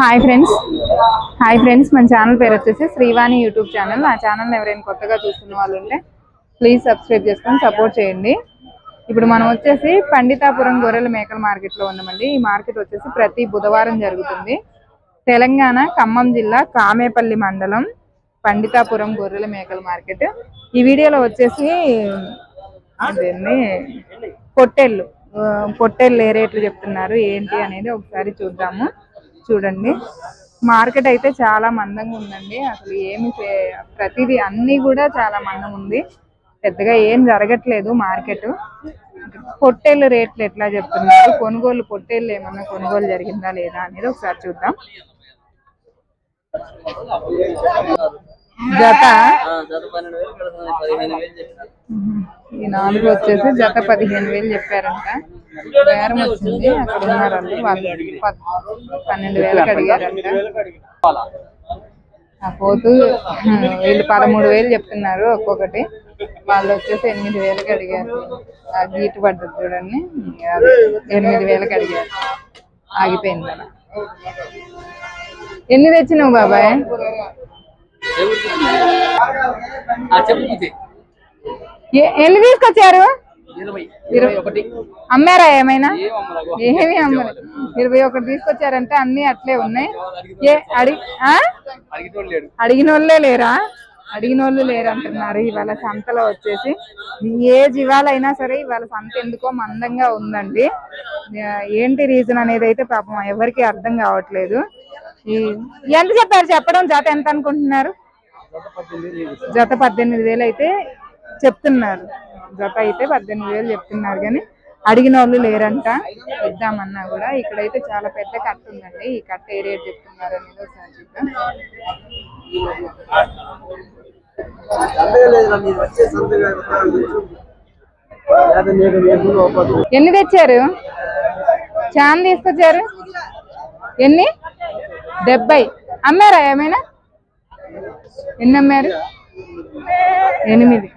Hi friends hi friends మన channel పేరు వచ్చేసి శ్రీవాణి యూట్యూబ్ ఛానల్ ఆ ఛానల్ ఎవరైనా కొత్తగా చూస్తున్న వాళ్ళు ఉంటే ప్లీజ్ సబ్స్క్రైబ్ చేసుకొని సపోర్ట్ చేయండి. ఇప్పుడు మనం వచ్చేసి పండితాపురం గొర్రెల మేకల మార్కెట్లో ఉన్నామండి. ఈ మార్కెట్ వచ్చేసి ప్రతి బుధవారం జరుగుతుంది. తెలంగాణ ఖమ్మం జిల్లా కామేపల్లి మండలం పండితాపురం గొర్రెల మేకల మార్కెట్ ఈ వీడియోలో వచ్చేసి అదేంది పొట్టెళ్ళు. పొట్టెళ్ళు ఏ రేట్లు చెప్తున్నారు? ఏంటి అనేది ఒకసారి చూద్దాము. చూడండి. మార్కెట్ అయితే చాలా మందంగా ఉందండి. అసలు ఏమి ప్రతిదీ అన్ని కూడా చాలా మందం ఉంది. పెద్దగా ఏం జరగట్లేదు మార్కెట్. పొట్టేళ్ళు రేట్లు ఎట్లా చెప్తున్నారు? కొనుగోలు పొట్టేళ్ళు ఏమన్నా కొనుగోలు జరిగిందా లేదా అనేది ఒకసారి చూద్దాం. జత. ఈ నాలుగు వచ్చేసి జత పదిహేను వేలు చెప్పారంట. బేరం వచ్చింది అక్కడ ఉన్నారు వాళ్ళు. పన్నెండు వేలకు అడిగారంట ఆ పోతు వీళ్ళు పదమూడు వేలు చెప్తున్నారు ఒక్కొక్కటి. వాళ్ళు వచ్చేసి ఎనిమిది వేలకు అడిగారు ఆ గీటు పడ్డది చూడండి. ఎనిమిది వేలకు అడిగారు ఆగిపోయింది ఎన్ని తెచ్చినావు బాబాయ్? ఎన్ని తీసుకొచ్చారు? అమ్మారా ఏమైనా? ఏమి అమ్మలేదు. ఇరవై ఒకటి తీసుకొచ్చారంటే అన్ని అట్లే ఉన్నాయి. ఏ అడిగి అడిగిన వాళ్ళే లేరా. అడిగిన వాళ్ళు లేరు అంటున్నారు ఇవాళ సంతలో వచ్చేసి. ఏ జీవాలైనా సరే ఇవాళ సంత ఎందుకో మందంగా ఉందండి. ఏంటి రీజన్ అనేది అయితే పాపం ఎవరికి అర్థం కావట్లేదు. ఎంత చెప్పారు? చెప్పడం జత ఎంత అనుకుంటున్నారు? జత పద్దెనిమిది వేలు అయితే చెప్తున్నారు. జత అయితే పద్దెనిమిది వేలు చెప్తున్నారు కానీ అడిగిన వాళ్ళు లేరంట. ఇద్దామన్నా కూడా ఇక్కడైతే చాలా పెద్ద కట్ట ఉందండి. ఈ కట్ట ఏ రేట్ చెప్తున్నారు అనేది ఒకసారి చూద్దాం. ఎన్ని తెచ్చారు? చాన్ తీసుకొచ్చారు ఎన్ని? డెబ్బై. అమ్మారా ఏమైనా? ఎన్ని అమ్మారు? ఎనిమిది.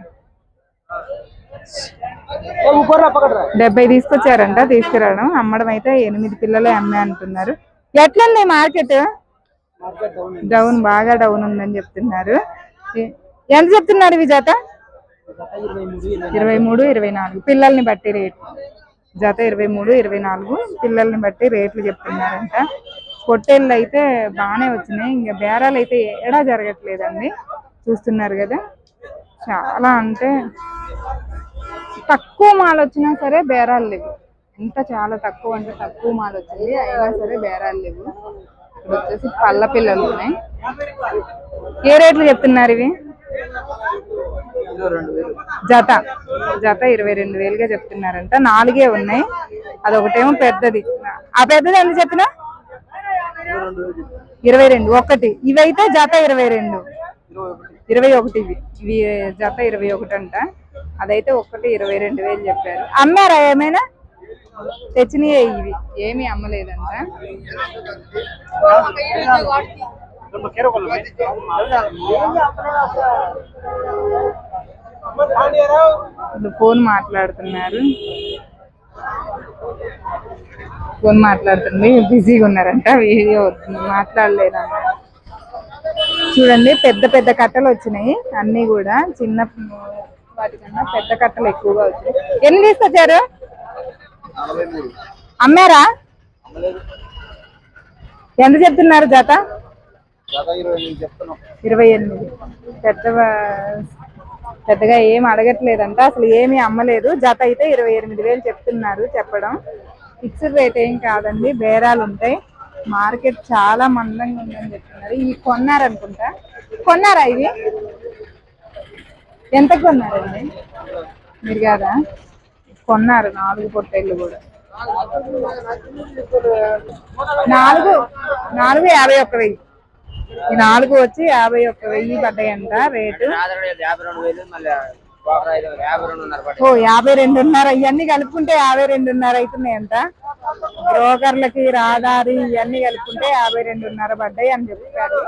డెబ్బై తీసుకొచ్చారంట తీసుకురావడం. అమ్మడం అయితే ఎనిమిది పిల్లలే అమ్మే అంటున్నారు. ఎట్లుంది మార్కెట్? డౌన్ బాగా డౌన్ ఉందని చెప్తున్నారు. ఎంత చెప్తున్నారు ఇవి జత ఇరవై మూడు ఇరవై నాలుగు. పిల్లల్ని బట్టి రేట్. జత ఇరవై మూడు ఇరవై నాలుగు. పిల్లల్ని బట్టి రేట్లు చెప్తున్నారంట. పొట్టేళ్ళు అయితే బాగానే వచ్చినాయి. ఇంకా బేరాలు అయితే ఏడా జరగట్లేదండి. చూస్తున్నారు కదా. చాలా అంటే తక్కువ మాలు వచ్చినా సరే బేరాలు లేవు. ఎంత చాలా తక్కువ అంటే తక్కువ మాల్ వచ్చింది. అయినా సరే బేరాలు లేవు. ఇప్పుడు వచ్చేసి పళ్ళ పిల్లలు ఉన్నాయి. ఏ రేట్లు చెప్తున్నారు ఇవి? రెండు జత. జత ఇరవై రెండు వేలుగా చెప్తున్నారంట. నాలుగే ఉన్నాయి. అదొకటేమో పెద్దది. ఆ పెద్దది ఎంత చెప్పినా? ఇరవై రెండు ఒకటి. ఇవైతే జత ఇరవై రెండు. ఇరవై ఒకటి. ఇవి. ఇవి జత ఇరవై ఒకటి అంట అదైతే ఒకటి ఇరవై రెండు వేలు చెప్పారు. అమ్మారా ఏమైనా? తెచ్చినాయే ఇవి. ఏమీ అమ్మలేదంట. ఫోన్ మాట్లాడుతున్నారు. ఫోన్ మాట్లాడుతుంది. బిజీగా ఉన్నారంట. వీడియో వస్తుంది. మాట్లాడలేదంట చూడండి పెద్ద పెద్ద కట్టలు వచ్చినాయి. అన్ని కూడా చిన్న వాటికన్నా పెద్ద కట్టలు ఎక్కువగా వచ్చినాయి. ఎన్ని తీసుకొచ్చారు? అమ్మారా? ఎంత చెప్తున్నారు జత? ఇరవై ఎనిమిది పెద్ద పెద్దగా ఏం అడగట్లేదంట. అసలు ఏమీ అమ్మలేదు. జత అయితే ఇరవై ఎనిమిది వేలు చెప్తున్నారు చెప్పడం. ఫిక్స్డ్ రేట్ ఏం కాదండి. బేరాలు ఉంటాయి. మార్కెట్ చాలా మందంగా ఉందని చెప్తున్నారు. ఇవి కొన్నారనుకుంటా. కొన్నారా ఇవి? ఎంత కొన్నారండి? మీరు కాదా? కొన్నారు నాలుగు పొట్టేళ్ళు కూడా. నాలుగు నాలుగు యాభై ఒక్క వెయ్యి. ఈ నాలుగు వచ్చి యాభై ఒక్క వెయ్యి పడ్డాయంట రేటు. ఓ యాభై రెండున్నర ఇవన్నీ కలుపుకుంటే యాభై రెండున్నర అవుతున్నాయంట. బ్రోకర్లకి రాదారి ఇవన్నీ కలుపుకుంటే యాభై రెండున్నర పడ్డాయి అని చెప్పారు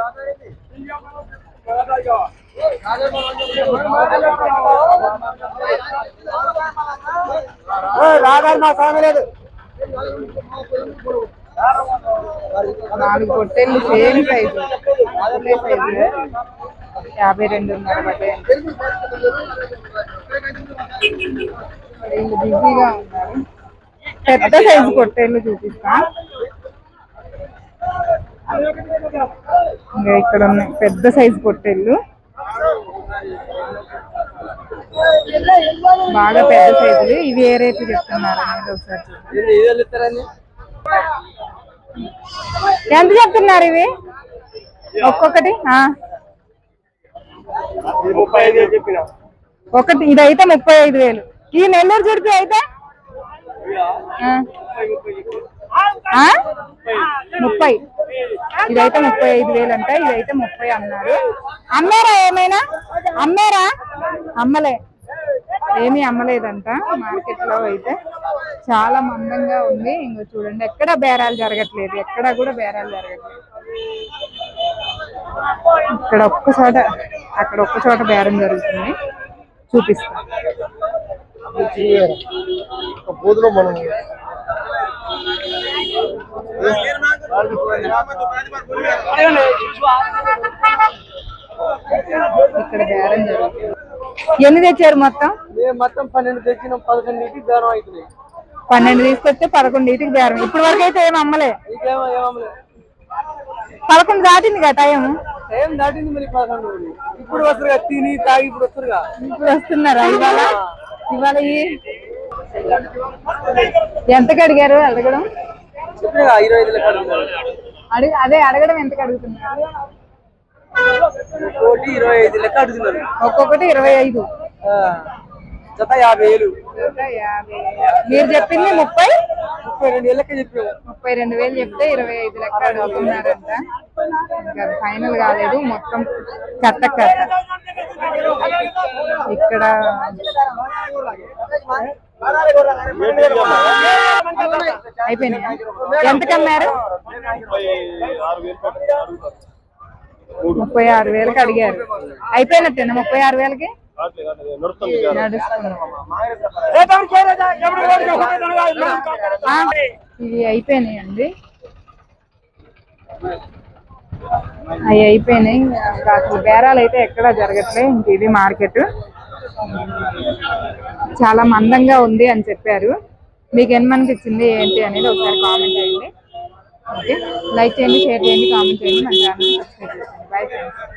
రాగాలి మా సాగలేదు నాలుగు పొట్టేళ్ళు సేమ్ సైజు అదే సైజు యాభై రెండున్నర పడ్డాయి వీళ్ళు బిజీగా ఉన్నారు. పెద్ద సైజు పొట్టేళ్ళు చూపిస్తా. ఇంకా ఇక్కడ ఉన్నాయి పెద్ద సైజు పొట్టేళ్ళు బాగా పెద్ద సైజులు ఇవి ఏ రేట్లు చెప్తున్నారు అనేది ఒకసారి ఎంత చెప్తున్నారు ఇవి? ఒక్కొక్కటి? ఒకటి ఇదైతే ముప్పై ఐదు వేలు. ఈ నెల్లూరు జుడిపి అయితే? ముప్పై ఇదైతే ముప్పై ఐదు వేలు అంట ఇదైతే ముప్పై అన్నారు. అమ్మారా ఏమైనా? అమ్మారా? అమ్మలే. ఏమీ అమ్మలేదంట మార్కెట్లో అయితే. చాలా మందంగా ఉంది. ఇంకో చూడండి ఎక్కడ బేరాలు జరగట్లేదు. ఎక్కడ కూడా బేరాలు జరగట్లేదు. ఇక్కడ ఒక్క చోట అక్కడ ఒక్క చోట బేరం జరుగుతుంది. చూపిస్తా. ఇక్కడ బేరం జరుగుతుంది. ఎన్ని తెచ్చారు మొత్తం? మొత్తం పన్నెండు తెచ్చినాం పదకొండుకి బేరం అవుతుంది పన్నెండు తీసుకొస్తే పదకొండు ఇంటికి బేరం. ఇప్పుడు వరకు అయితే ఏం అమ్మలే. పదకొండు దాటింది కదా టైం. ఏం దాటింది మరి పదకొండు. ఇప్పుడు వస్తురుగా తిని తాగి ఇప్పుడు వస్తున్నారా ఇవాళ? ఇవాళ ఎంతకు అడిగారు అడగడం? ఇరవై ఐదు అడిగి అదే అడగడం ఎంతకు అడుగుతున్నారు. ఒక్కొక్కటి ఇరవై ఐదు. జత యాభై వేలు మీరు చెప్పింది ముప్పై? ముప్పై రెండు వేలు లెక్క చెప్పాము ముప్పై రెండు వేలు చెప్తే ఇరవై ఐదు లెక్క అడుగుతున్నారంట. ఫైనల్ కాలేదు మొత్తం కట్ట కట్ట. ఇక్కడ అయిపోయినాయి? ఎంతకు అమ్మారు ముప్పై ఆరు వేలకి అడిగారు. అయిపోయినట్టేనా ముప్పై ఆరు వేలకి? ఇది అయిపోయినాయి అండి అయిపోయినాయండి. అవి అయిపోయినాయి. అసలు బేరాలు అయితే ఎక్కడా జరగట్లే. ఇంక ఇది మార్కెట్. చాలా మందంగా ఉంది అని చెప్పారు. మీకు ఎన్ని ఏంటి అనేది ఒకసారి కామెంట్ చేయండి. ఓకే లైక్ చేయండి షేర్ చేయండి కామెంట్ చేయండి. మన ఛానల్ సబ్స్క్రైబ్ చేయండి బాయ్ ఫ్రెండ్స్